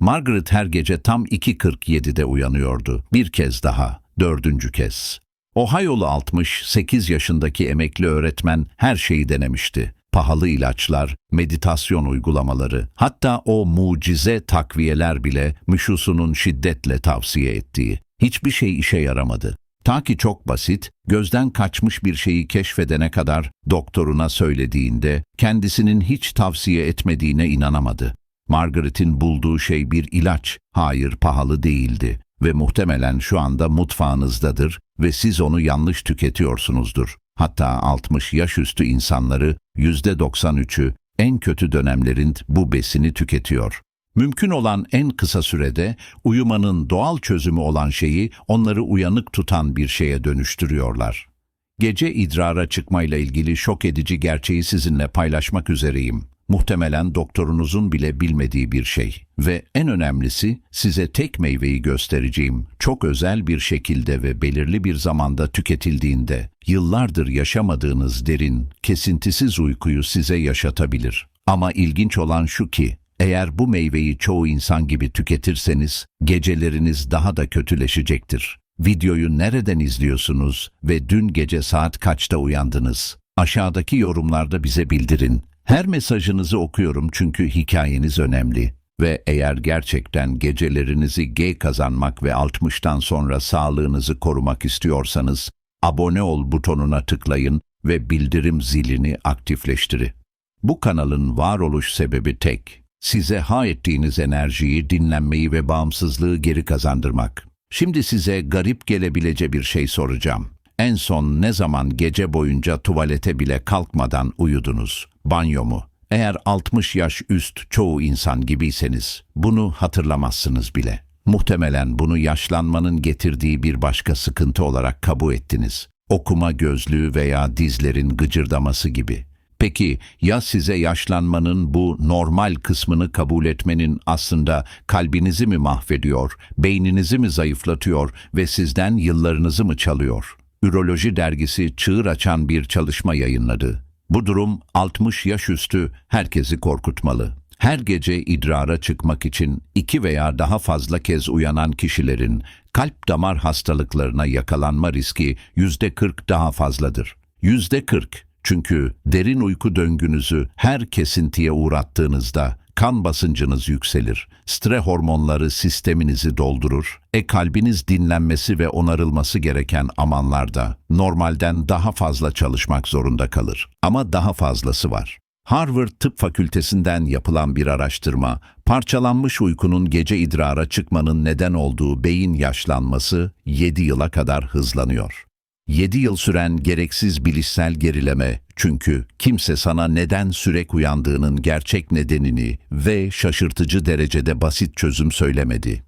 Margaret her gece tam 2.47'de uyanıyordu. Bir kez daha, dördüncü kez. Ohio'lu 68 yaşındaki emekli öğretmen her şeyi denemişti. Pahalı ilaçlar, meditasyon uygulamaları, hatta o mucize takviyeler bile Mişusu'nun şiddetle tavsiye ettiği. Hiçbir şey işe yaramadı. Ta ki çok basit, gözden kaçmış bir şeyi keşfedene kadar doktoruna söylediğinde kendisinin hiç tavsiye etmediğine inanamadı. Margaret'in bulduğu şey bir ilaç, hayır pahalı değildi ve muhtemelen şu anda mutfağınızdadır ve siz onu yanlış tüketiyorsunuzdur. Hatta 60 yaş üstü insanları %93'ü en kötü dönemlerin bu besini tüketiyor. Mümkün olan en kısa sürede uyumanın doğal çözümü olan şeyi onları uyanık tutan bir şeye dönüştürüyorlar. Gece idrara çıkmayla ilgili şok edici gerçeği sizinle paylaşmak üzereyim. Muhtemelen doktorunuzun bile bilmediği bir şey. Ve en önemlisi size tek meyveyi göstereceğim. Çok özel bir şekilde ve belirli bir zamanda tüketildiğinde yıllardır yaşamadığınız derin, kesintisiz uykuyu size yaşatabilir. Ama ilginç olan şu ki eğer bu meyveyi çoğu insan gibi tüketirseniz geceleriniz daha da kötüleşecektir. Videoyu nereden izliyorsunuz ve dün gece saat kaçta uyandınız? Aşağıdaki yorumlarda bize bildirin. Her mesajınızı okuyorum çünkü hikayeniz önemli. Ve eğer gerçekten gecelerinizi G kazanmak ve 60'tan sonra sağlığınızı korumak istiyorsanız abone ol butonuna tıklayın ve bildirim zilini aktifleştirin. Bu kanalın varoluş sebebi tek. Size ha ettiğiniz enerjiyi, dinlenmeyi ve bağımsızlığı geri kazandırmak. Şimdi size garip gelebilece bir şey soracağım. En son ne zaman gece boyunca tuvalete bile kalkmadan uyudunuz? Banyo mu? Eğer 60 yaş üst çoğu insan gibiyseniz bunu hatırlamazsınız bile. Muhtemelen bunu yaşlanmanın getirdiği bir başka sıkıntı olarak kabul ettiniz. Okuma gözlüğü veya dizlerin gıcırdaması gibi. Peki ya size yaşlanmanın bu normal kısmını kabul etmenin aslında kalbinizi mi mahvediyor, beyninizi mi zayıflatıyor ve sizden yıllarınızı mı çalıyor? Üroloji dergisi çığır açan bir çalışma yayınladı. Bu durum 60 yaş üstü herkesi korkutmalı. Her gece idrara çıkmak için iki veya daha fazla kez uyanan kişilerin kalp damar hastalıklarına yakalanma riski yüzde 40 daha fazladır. Yüzde 40 çünkü derin uyku döngünüzü her kesintiye uğrattığınızda kan basıncınız yükselir, stre hormonları sisteminizi doldurur, e kalbiniz dinlenmesi ve onarılması gereken amanlarda normalden daha fazla çalışmak zorunda kalır. Ama daha fazlası var. Harvard Tıp Fakültesinden yapılan bir araştırma, parçalanmış uykunun gece idrara çıkmanın neden olduğu beyin yaşlanması 7 yıla kadar hızlanıyor. 7 yıl süren gereksiz bilişsel gerileme çünkü kimse sana neden sürek uyandığının gerçek nedenini ve şaşırtıcı derecede basit çözüm söylemedi.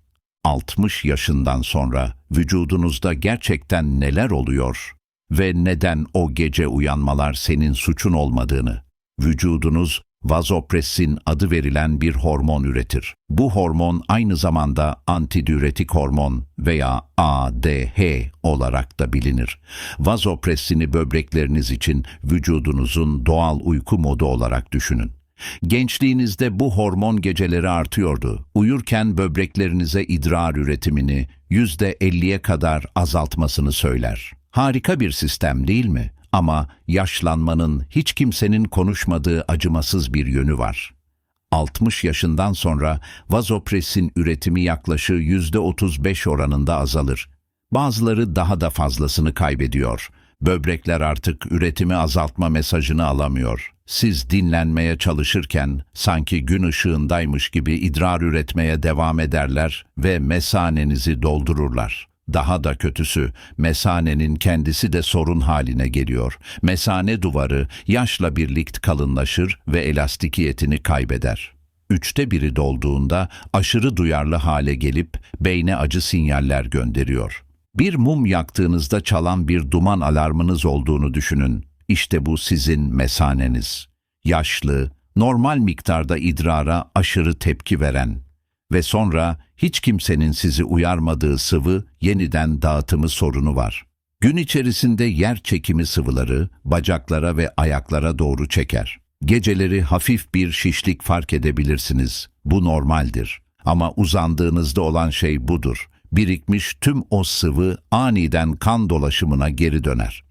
60 yaşından sonra vücudunuzda gerçekten neler oluyor ve neden o gece uyanmalar senin suçun olmadığını. Vücudunuz vazopressin adı verilen bir hormon üretir. Bu hormon aynı zamanda antidiüretik hormon veya ADH olarak da bilinir. Vazopressini böbrekleriniz için vücudunuzun doğal uyku modu olarak düşünün. Gençliğinizde bu hormon geceleri artıyordu. Uyurken böbreklerinize idrar üretimini %50'ye kadar azaltmasını söyler. Harika bir sistem değil mi? Ama yaşlanmanın hiç kimsenin konuşmadığı acımasız bir yönü var. 60 yaşından sonra vazopresin üretimi yaklaşık %35 oranında azalır. Bazıları daha da fazlasını kaybediyor. Böbrekler artık üretimi azaltma mesajını alamıyor. Siz dinlenmeye çalışırken sanki gün ışığındaymış gibi idrar üretmeye devam ederler ve mesanenizi doldururlar. Daha da kötüsü, mesanenin kendisi de sorun haline geliyor. Mesane duvarı yaşla birlikte kalınlaşır ve elastikiyetini kaybeder. Üçte biri dolduğunda aşırı duyarlı hale gelip beyne acı sinyaller gönderiyor. Bir mum yaktığınızda çalan bir duman alarmınız olduğunu düşünün. İşte bu sizin mesaneniz. Yaşlı, normal miktarda idrara aşırı tepki veren, ve sonra hiç kimsenin sizi uyarmadığı sıvı yeniden dağıtımı sorunu var. Gün içerisinde yer çekimi sıvıları bacaklara ve ayaklara doğru çeker. Geceleri hafif bir şişlik fark edebilirsiniz. Bu normaldir. Ama uzandığınızda olan şey budur. Birikmiş tüm o sıvı aniden kan dolaşımına geri döner.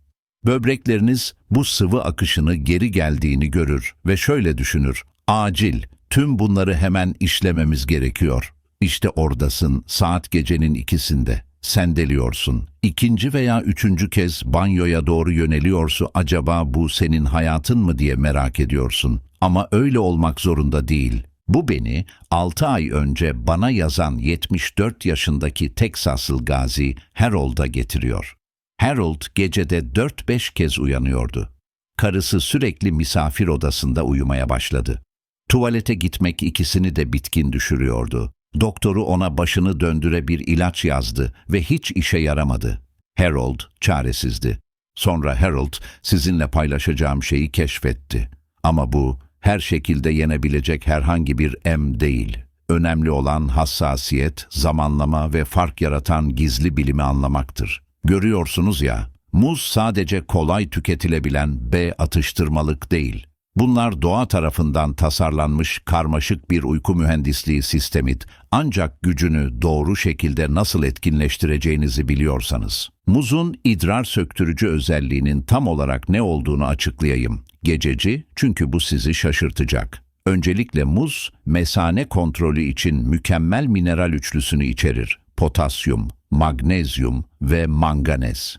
Böbrekleriniz bu sıvı akışını geri geldiğini görür ve şöyle düşünür. Acil, tüm bunları hemen işlememiz gerekiyor. İşte oradasın saat gecenin ikisinde. Sendeliyorsun. İkinci veya üçüncü kez banyoya doğru yöneliyorsun. Acaba bu senin hayatın mı diye merak ediyorsun. Ama öyle olmak zorunda değil. Bu beni 6 ay önce bana yazan 74 yaşındaki Teksaslı gazi Harold'a getiriyor. Harold gecede 4-5 kez uyanıyordu. Karısı sürekli misafir odasında uyumaya başladı. Tuvalete gitmek ikisini de bitkin düşürüyordu. Doktoru ona başını döndüre bir ilaç yazdı ve hiç işe yaramadı. Harold çaresizdi. Sonra Harold sizinle paylaşacağım şeyi keşfetti. Ama bu her şekilde yenebilecek herhangi bir em değil. Önemli olan hassasiyet, zamanlama ve fark yaratan gizli bilimi anlamaktır. Görüyorsunuz ya, muz sadece kolay tüketilebilen B atıştırmalık değil. Bunlar doğa tarafından tasarlanmış karmaşık bir uyku mühendisliği sistemi ancak gücünü doğru şekilde nasıl etkinleştireceğinizi biliyorsanız. Muzun idrar söktürücü özelliğinin tam olarak ne olduğunu açıklayayım. Gececi çünkü bu sizi şaşırtacak. Öncelikle muz, mesane kontrolü için mükemmel mineral üçlüsünü içerir. Potasyum, magnezyum ve manganez.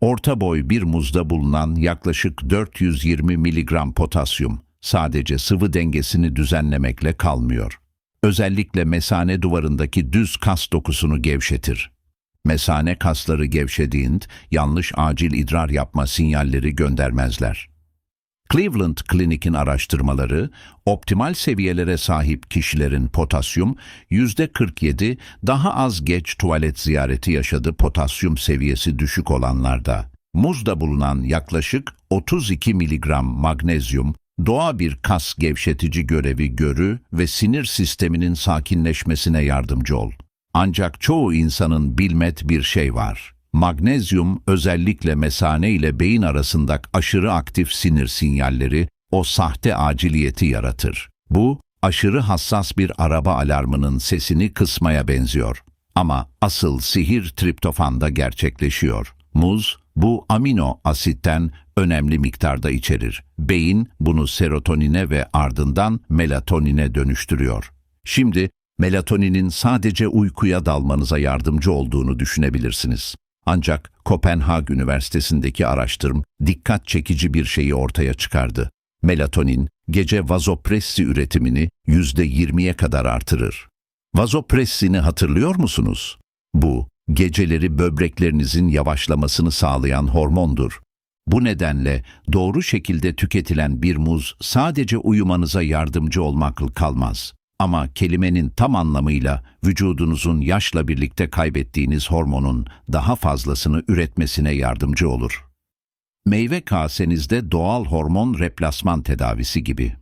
Orta boy bir muzda bulunan yaklaşık 420 mg potasyum sadece sıvı dengesini düzenlemekle kalmıyor. Özellikle mesane duvarındaki düz kas dokusunu gevşetir. Mesane kasları gevşediğinde yanlış acil idrar yapma sinyalleri göndermezler. Cleveland Clinic'in araştırmaları, optimal seviyelere sahip kişilerin potasyum %47 daha az geç tuvalet ziyareti yaşadı potasyum seviyesi düşük olanlarda. Muzda bulunan yaklaşık 32 mg magnezyum, doğa bir kas gevşetici görevi görü ve sinir sisteminin sakinleşmesine yardımcı ol. Ancak çoğu insanın bilmet bir şey var. Magnezyum özellikle mesane ile beyin arasında aşırı aktif sinir sinyalleri o sahte aciliyeti yaratır. Bu aşırı hassas bir araba alarmının sesini kısmaya benziyor. Ama asıl sihir triptofanda gerçekleşiyor. Muz bu amino asitten önemli miktarda içerir. Beyin bunu serotonine ve ardından melatonine dönüştürüyor. Şimdi melatoninin sadece uykuya dalmanıza yardımcı olduğunu düşünebilirsiniz. Ancak Kopenhag Üniversitesi'ndeki araştırım dikkat çekici bir şeyi ortaya çıkardı. Melatonin, gece vazopressi üretimini %20'ye kadar artırır. Vazopressini hatırlıyor musunuz? Bu, geceleri böbreklerinizin yavaşlamasını sağlayan hormondur. Bu nedenle doğru şekilde tüketilen bir muz sadece uyumanıza yardımcı olmakla kalmaz. Ama kelimenin tam anlamıyla vücudunuzun yaşla birlikte kaybettiğiniz hormonun daha fazlasını üretmesine yardımcı olur. Meyve kasenizde doğal hormon replasman tedavisi gibi.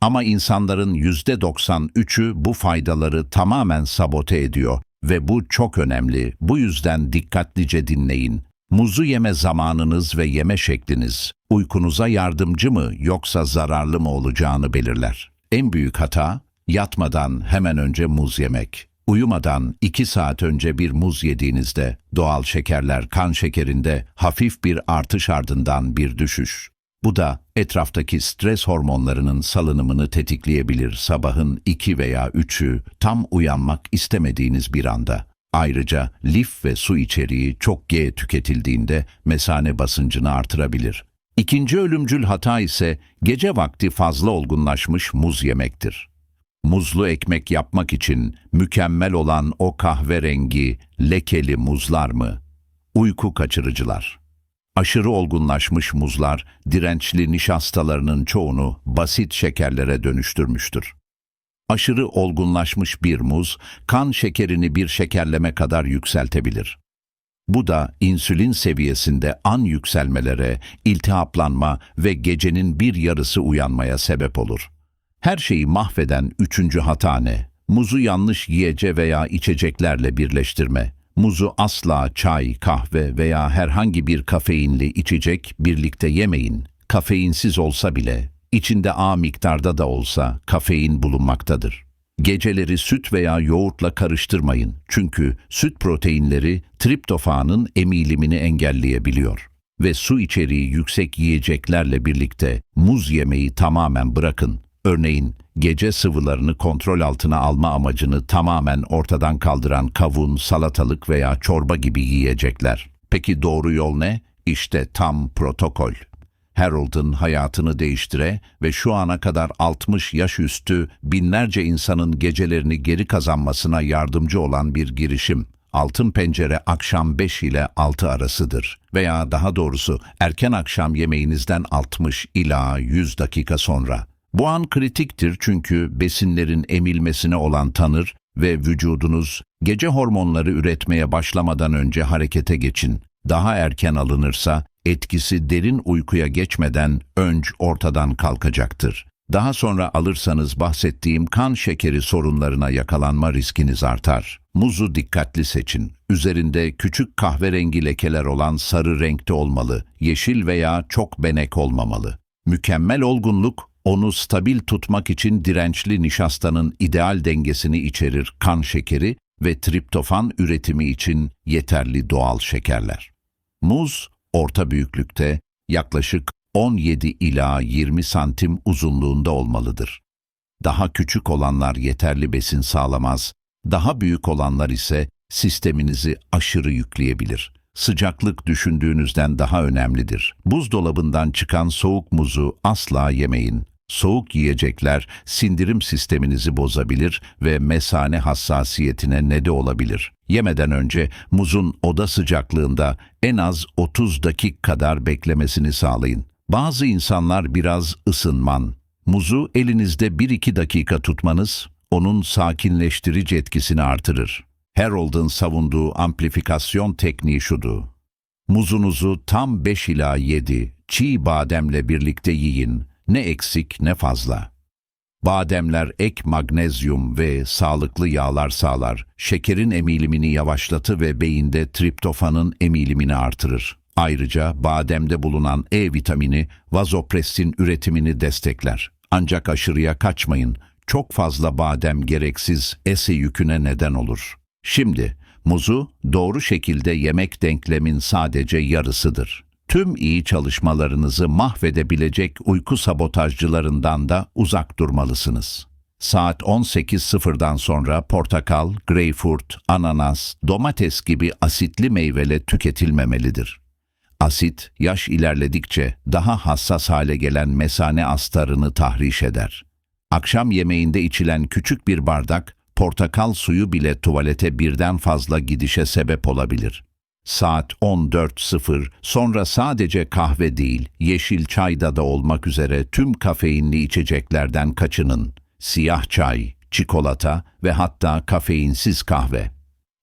Ama insanların %93'ü bu faydaları tamamen sabote ediyor ve bu çok önemli. Bu yüzden dikkatlice dinleyin. Muzu yeme zamanınız ve yeme şekliniz uykunuza yardımcı mı yoksa zararlı mı olacağını belirler. En büyük hata Yatmadan hemen önce muz yemek. Uyumadan 2 saat önce bir muz yediğinizde doğal şekerler kan şekerinde hafif bir artış ardından bir düşüş. Bu da etraftaki stres hormonlarının salınımını tetikleyebilir sabahın 2 veya 3'ü tam uyanmak istemediğiniz bir anda. Ayrıca lif ve su içeriği çok G tüketildiğinde mesane basıncını artırabilir. İkinci ölümcül hata ise gece vakti fazla olgunlaşmış muz yemektir muzlu ekmek yapmak için mükemmel olan o kahverengi, lekeli muzlar mı? Uyku kaçırıcılar. Aşırı olgunlaşmış muzlar, dirençli nişastalarının çoğunu basit şekerlere dönüştürmüştür. Aşırı olgunlaşmış bir muz, kan şekerini bir şekerleme kadar yükseltebilir. Bu da insülin seviyesinde an yükselmelere, iltihaplanma ve gecenin bir yarısı uyanmaya sebep olur. Her şeyi mahveden üçüncü hata ne? Muzu yanlış yiyece veya içeceklerle birleştirme. Muzu asla çay, kahve veya herhangi bir kafeinli içecek birlikte yemeyin. Kafeinsiz olsa bile, içinde A miktarda da olsa kafein bulunmaktadır. Geceleri süt veya yoğurtla karıştırmayın. Çünkü süt proteinleri triptofanın emilimini engelleyebiliyor. Ve su içeriği yüksek yiyeceklerle birlikte muz yemeyi tamamen bırakın. Örneğin gece sıvılarını kontrol altına alma amacını tamamen ortadan kaldıran kavun, salatalık veya çorba gibi yiyecekler. Peki doğru yol ne? İşte tam protokol. Harold'un hayatını değiştire ve şu ana kadar 60 yaş üstü binlerce insanın gecelerini geri kazanmasına yardımcı olan bir girişim. Altın Pencere akşam 5 ile 6 arasıdır veya daha doğrusu erken akşam yemeğinizden 60 ila 100 dakika sonra. Bu an kritiktir çünkü besinlerin emilmesine olan tanır ve vücudunuz gece hormonları üretmeye başlamadan önce harekete geçin. Daha erken alınırsa etkisi derin uykuya geçmeden önce ortadan kalkacaktır. Daha sonra alırsanız bahsettiğim kan şekeri sorunlarına yakalanma riskiniz artar. Muzu dikkatli seçin. Üzerinde küçük kahverengi lekeler olan sarı renkte olmalı, yeşil veya çok benek olmamalı. Mükemmel olgunluk, onu stabil tutmak için dirençli nişastanın ideal dengesini içerir kan şekeri ve triptofan üretimi için yeterli doğal şekerler. Muz, orta büyüklükte, yaklaşık 17 ila 20 santim uzunluğunda olmalıdır. Daha küçük olanlar yeterli besin sağlamaz, daha büyük olanlar ise sisteminizi aşırı yükleyebilir. Sıcaklık düşündüğünüzden daha önemlidir. Buzdolabından çıkan soğuk muzu asla yemeyin. Soğuk yiyecekler sindirim sisteminizi bozabilir ve mesane hassasiyetine nede olabilir. Yemeden önce muzun oda sıcaklığında en az 30 dakika kadar beklemesini sağlayın. Bazı insanlar biraz ısınman. Muzu elinizde 1-2 dakika tutmanız onun sakinleştirici etkisini artırır. Harold'un savunduğu amplifikasyon tekniği şudur. Muzunuzu tam 5 ila 7 çiğ bademle birlikte yiyin. Ne eksik ne fazla. Bademler ek magnezyum ve sağlıklı yağlar sağlar. Şekerin emilimini yavaşlatı ve beyinde triptofanın emilimini artırır. Ayrıca bademde bulunan E vitamini vazopressin üretimini destekler. Ancak aşırıya kaçmayın. Çok fazla badem gereksiz ese yüküne neden olur. Şimdi muzu doğru şekilde yemek denklemin sadece yarısıdır. Tüm iyi çalışmalarınızı mahvedebilecek uyku sabotajcılarından da uzak durmalısınız. Saat 18.00'dan sonra portakal, greyfurt, ananas, domates gibi asitli meyvele tüketilmemelidir. Asit, yaş ilerledikçe daha hassas hale gelen mesane astarını tahriş eder. Akşam yemeğinde içilen küçük bir bardak, portakal suyu bile tuvalete birden fazla gidişe sebep olabilir. Saat 14.00 sonra sadece kahve değil, yeşil çayda da olmak üzere tüm kafeinli içeceklerden kaçının. Siyah çay, çikolata ve hatta kafeinsiz kahve.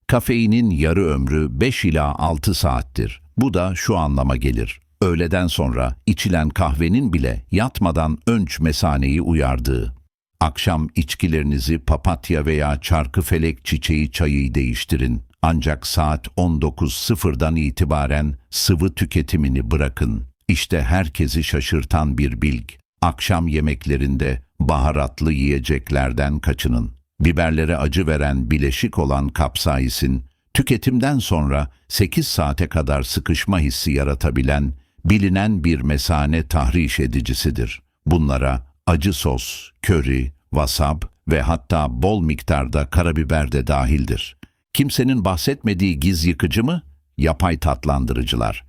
Kafeinin yarı ömrü 5 ila 6 saattir. Bu da şu anlama gelir. Öğleden sonra içilen kahvenin bile yatmadan önç mesaneyi uyardığı. Akşam içkilerinizi papatya veya çarkıfelek çiçeği çayı değiştirin. Ancak saat 19.00'dan itibaren sıvı tüketimini bırakın. İşte herkesi şaşırtan bir bilg. Akşam yemeklerinde baharatlı yiyeceklerden kaçının. Biberlere acı veren bileşik olan kapsaisin, tüketimden sonra 8 saate kadar sıkışma hissi yaratabilen, bilinen bir mesane tahriş edicisidir. Bunlara acı sos, köri, vasab ve hatta bol miktarda karabiber de dahildir. Kimsenin bahsetmediği giz yıkıcı mı? Yapay tatlandırıcılar.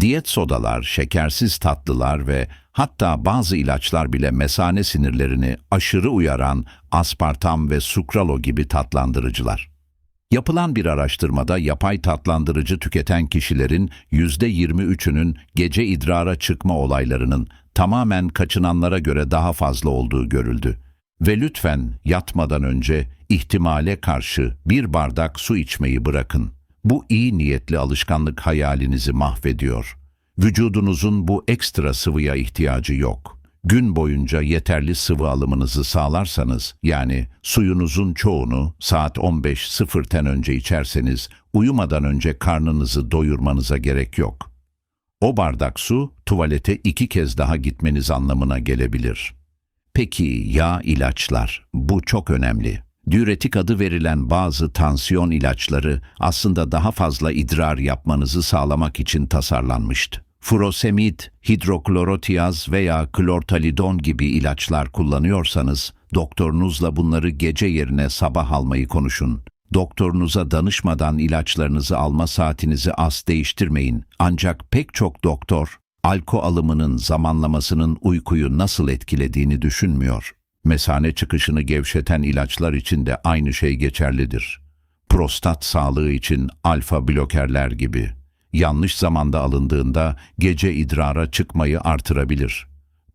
Diyet sodalar, şekersiz tatlılar ve hatta bazı ilaçlar bile mesane sinirlerini aşırı uyaran aspartam ve sukralo gibi tatlandırıcılar. Yapılan bir araştırmada yapay tatlandırıcı tüketen kişilerin %23'ünün gece idrara çıkma olaylarının tamamen kaçınanlara göre daha fazla olduğu görüldü. Ve lütfen yatmadan önce ihtimale karşı bir bardak su içmeyi bırakın. Bu iyi niyetli alışkanlık hayalinizi mahvediyor. Vücudunuzun bu ekstra sıvıya ihtiyacı yok. Gün boyunca yeterli sıvı alımınızı sağlarsanız, yani suyunuzun çoğunu saat 15.00'ten önce içerseniz, uyumadan önce karnınızı doyurmanıza gerek yok. O bardak su, tuvalete iki kez daha gitmeniz anlamına gelebilir.'' Peki ya ilaçlar? Bu çok önemli. Diüretik adı verilen bazı tansiyon ilaçları aslında daha fazla idrar yapmanızı sağlamak için tasarlanmıştı. Furosemid, hidroklorotiyaz veya klortalidon gibi ilaçlar kullanıyorsanız doktorunuzla bunları gece yerine sabah almayı konuşun. Doktorunuza danışmadan ilaçlarınızı alma saatinizi az değiştirmeyin. Ancak pek çok doktor alko alımının zamanlamasının uykuyu nasıl etkilediğini düşünmüyor. Mesane çıkışını gevşeten ilaçlar için de aynı şey geçerlidir. Prostat sağlığı için alfa blokerler gibi. Yanlış zamanda alındığında gece idrara çıkmayı artırabilir.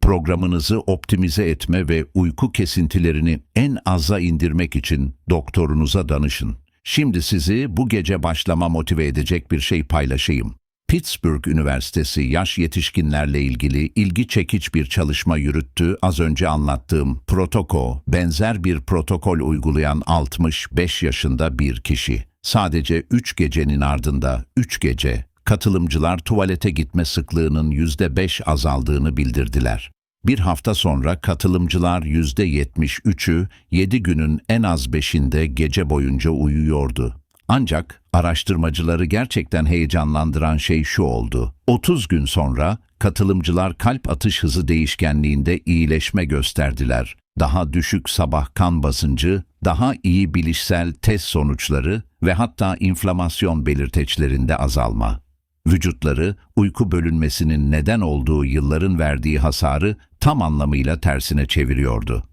Programınızı optimize etme ve uyku kesintilerini en aza indirmek için doktorunuza danışın. Şimdi sizi bu gece başlama motive edecek bir şey paylaşayım. Pittsburgh Üniversitesi yaş yetişkinlerle ilgili ilgi çekiç bir çalışma yürüttü. Az önce anlattığım protokol, benzer bir protokol uygulayan 65 yaşında bir kişi. Sadece 3 gecenin ardında 3 gece katılımcılar tuvalete gitme sıklığının %5 azaldığını bildirdiler. Bir hafta sonra katılımcılar %73'ü 7 günün en az 5'inde gece boyunca uyuyordu. Ancak araştırmacıları gerçekten heyecanlandıran şey şu oldu. 30 gün sonra katılımcılar kalp atış hızı değişkenliğinde iyileşme gösterdiler. Daha düşük sabah kan basıncı, daha iyi bilişsel test sonuçları ve hatta inflamasyon belirteçlerinde azalma. Vücutları uyku bölünmesinin neden olduğu yılların verdiği hasarı tam anlamıyla tersine çeviriyordu.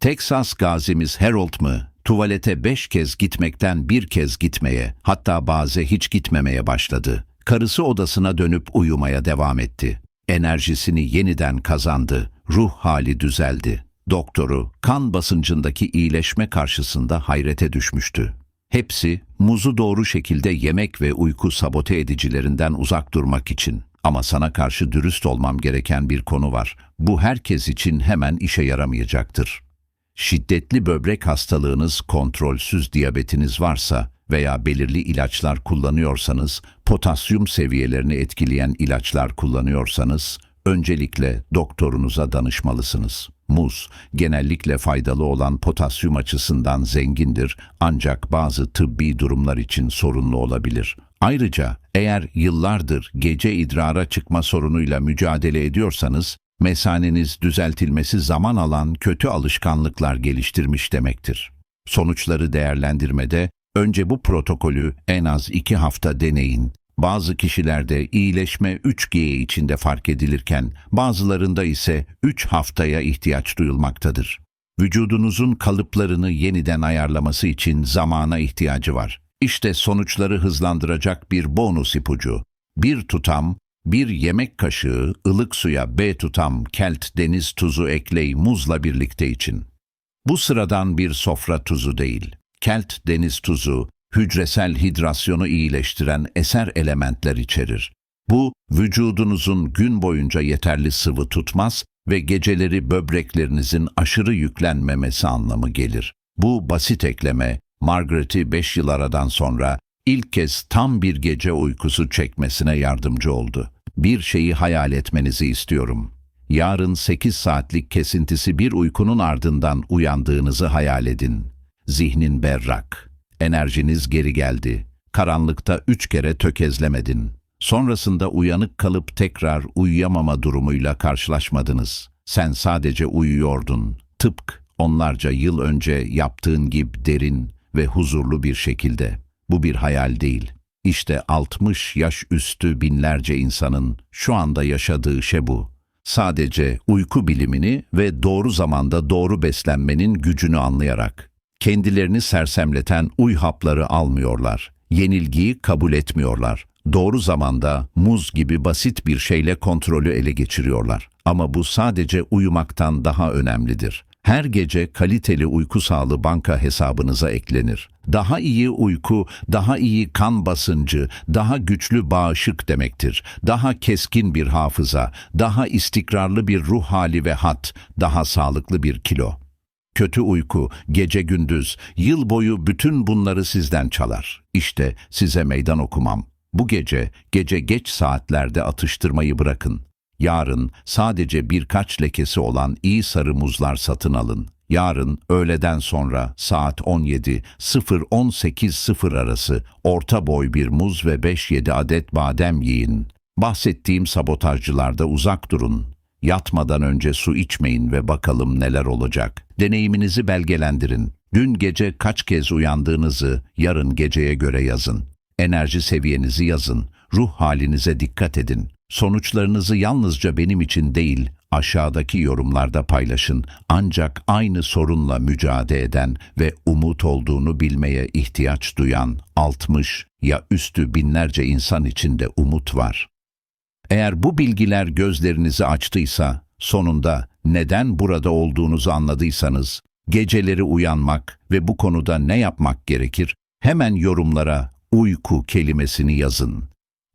Texas gazimiz Harold mı tuvalete beş kez gitmekten bir kez gitmeye, hatta bazı hiç gitmemeye başladı. Karısı odasına dönüp uyumaya devam etti. Enerjisini yeniden kazandı, ruh hali düzeldi. Doktoru kan basıncındaki iyileşme karşısında hayrete düşmüştü. Hepsi muzu doğru şekilde yemek ve uyku sabote edicilerinden uzak durmak için. Ama sana karşı dürüst olmam gereken bir konu var. Bu herkes için hemen işe yaramayacaktır. Şiddetli böbrek hastalığınız, kontrolsüz diyabetiniz varsa veya belirli ilaçlar kullanıyorsanız, potasyum seviyelerini etkileyen ilaçlar kullanıyorsanız, öncelikle doktorunuza danışmalısınız. Muz, genellikle faydalı olan potasyum açısından zengindir ancak bazı tıbbi durumlar için sorunlu olabilir. Ayrıca eğer yıllardır gece idrara çıkma sorunuyla mücadele ediyorsanız, mesaneniz düzeltilmesi zaman alan kötü alışkanlıklar geliştirmiş demektir. Sonuçları değerlendirmede önce bu protokolü en az iki hafta deneyin. Bazı kişilerde iyileşme 3G içinde fark edilirken bazılarında ise 3 haftaya ihtiyaç duyulmaktadır. Vücudunuzun kalıplarını yeniden ayarlaması için zamana ihtiyacı var. İşte sonuçları hızlandıracak bir bonus ipucu. Bir tutam bir yemek kaşığı ılık suya B tutam kelt deniz tuzu ekley muzla birlikte için. Bu sıradan bir sofra tuzu değil. Kelt deniz tuzu, hücresel hidrasyonu iyileştiren eser elementler içerir. Bu, vücudunuzun gün boyunca yeterli sıvı tutmaz ve geceleri böbreklerinizin aşırı yüklenmemesi anlamı gelir. Bu basit ekleme, Margaret'i 5 yıl aradan sonra ilk kez tam bir gece uykusu çekmesine yardımcı oldu. Bir şeyi hayal etmenizi istiyorum. Yarın 8 saatlik kesintisi bir uykunun ardından uyandığınızı hayal edin. Zihnin berrak. Enerjiniz geri geldi. Karanlıkta üç kere tökezlemedin. Sonrasında uyanık kalıp tekrar uyuyamama durumuyla karşılaşmadınız. Sen sadece uyuyordun. Tıpk onlarca yıl önce yaptığın gibi derin ve huzurlu bir şekilde. Bu bir hayal değil. İşte 60 yaş üstü binlerce insanın şu anda yaşadığı şey bu. Sadece uyku bilimini ve doğru zamanda doğru beslenmenin gücünü anlayarak. Kendilerini sersemleten uy hapları almıyorlar. Yenilgiyi kabul etmiyorlar. Doğru zamanda muz gibi basit bir şeyle kontrolü ele geçiriyorlar. Ama bu sadece uyumaktan daha önemlidir. Her gece kaliteli uyku sağlığı banka hesabınıza eklenir. Daha iyi uyku, daha iyi kan basıncı, daha güçlü bağışık demektir. Daha keskin bir hafıza, daha istikrarlı bir ruh hali ve hat, daha sağlıklı bir kilo. Kötü uyku, gece gündüz, yıl boyu bütün bunları sizden çalar. İşte size meydan okumam. Bu gece, gece geç saatlerde atıştırmayı bırakın. Yarın sadece birkaç lekesi olan iyi sarı muzlar satın alın. Yarın öğleden sonra saat 17.0-18.00 arası orta boy bir muz ve 5-7 adet badem yiyin. Bahsettiğim sabotajcılarda uzak durun. Yatmadan önce su içmeyin ve bakalım neler olacak. Deneyiminizi belgelendirin. Dün gece kaç kez uyandığınızı yarın geceye göre yazın. Enerji seviyenizi yazın. Ruh halinize dikkat edin. Sonuçlarınızı yalnızca benim için değil, aşağıdaki yorumlarda paylaşın. Ancak aynı sorunla mücadele eden ve umut olduğunu bilmeye ihtiyaç duyan 60 ya üstü binlerce insan içinde umut var. Eğer bu bilgiler gözlerinizi açtıysa, sonunda neden burada olduğunuzu anladıysanız, geceleri uyanmak ve bu konuda ne yapmak gerekir? Hemen yorumlara uyku kelimesini yazın.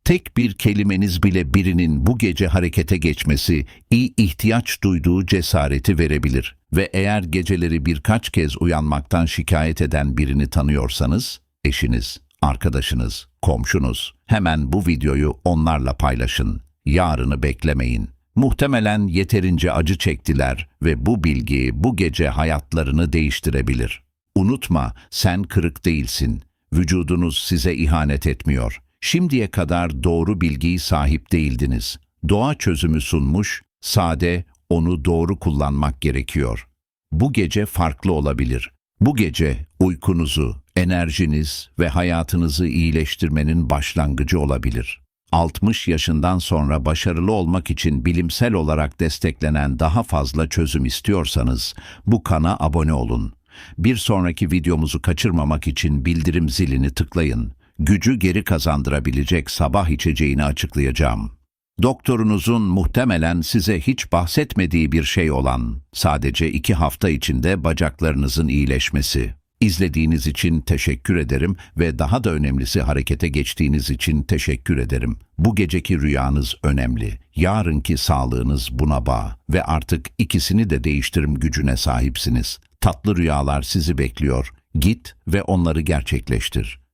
Tek bir kelimeniz bile birinin bu gece harekete geçmesi, iyi ihtiyaç duyduğu cesareti verebilir. Ve eğer geceleri birkaç kez uyanmaktan şikayet eden birini tanıyorsanız, eşiniz, arkadaşınız, komşunuz, hemen bu videoyu onlarla paylaşın. Yarını beklemeyin. Muhtemelen yeterince acı çektiler ve bu bilgi bu gece hayatlarını değiştirebilir. Unutma, sen kırık değilsin. Vücudunuz size ihanet etmiyor. Şimdiye kadar doğru bilgiyi sahip değildiniz. Doğa çözümü sunmuş, sade, onu doğru kullanmak gerekiyor. Bu gece farklı olabilir. Bu gece uykunuzu, enerjiniz ve hayatınızı iyileştirmenin başlangıcı olabilir. 60 yaşından sonra başarılı olmak için bilimsel olarak desteklenen daha fazla çözüm istiyorsanız bu kana abone olun. Bir sonraki videomuzu kaçırmamak için bildirim zilini tıklayın. Gücü geri kazandırabilecek sabah içeceğini açıklayacağım. Doktorunuzun muhtemelen size hiç bahsetmediği bir şey olan sadece iki hafta içinde bacaklarınızın iyileşmesi. İzlediğiniz için teşekkür ederim ve daha da önemlisi harekete geçtiğiniz için teşekkür ederim. Bu geceki rüyanız önemli. Yarınki sağlığınız buna bağ ve artık ikisini de değiştirim gücüne sahipsiniz. Tatlı rüyalar sizi bekliyor. Git ve onları gerçekleştir.